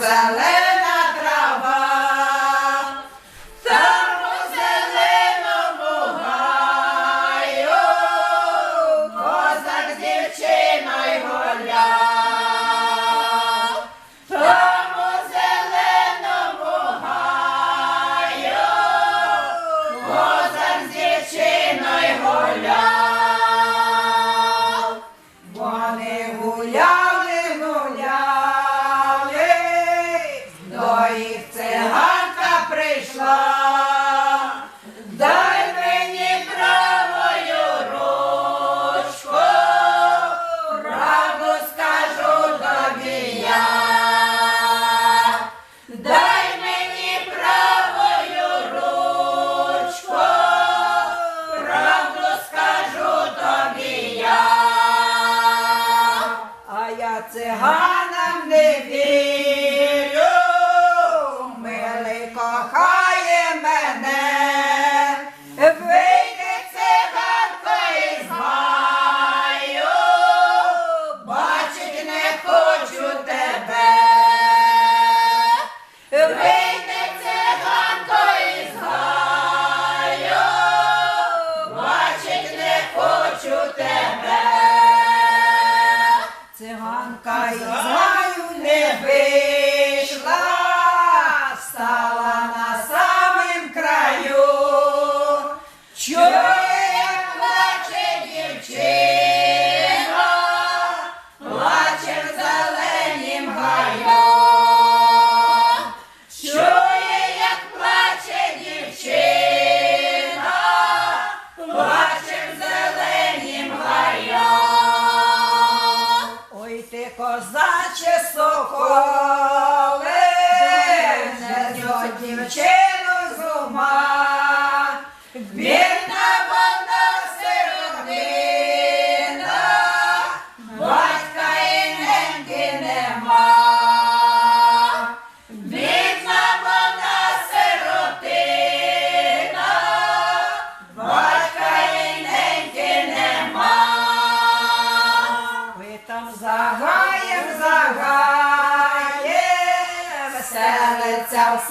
That. Цыганам не вірю. every Ти козаче соколе, дівчину з ума. Селиться в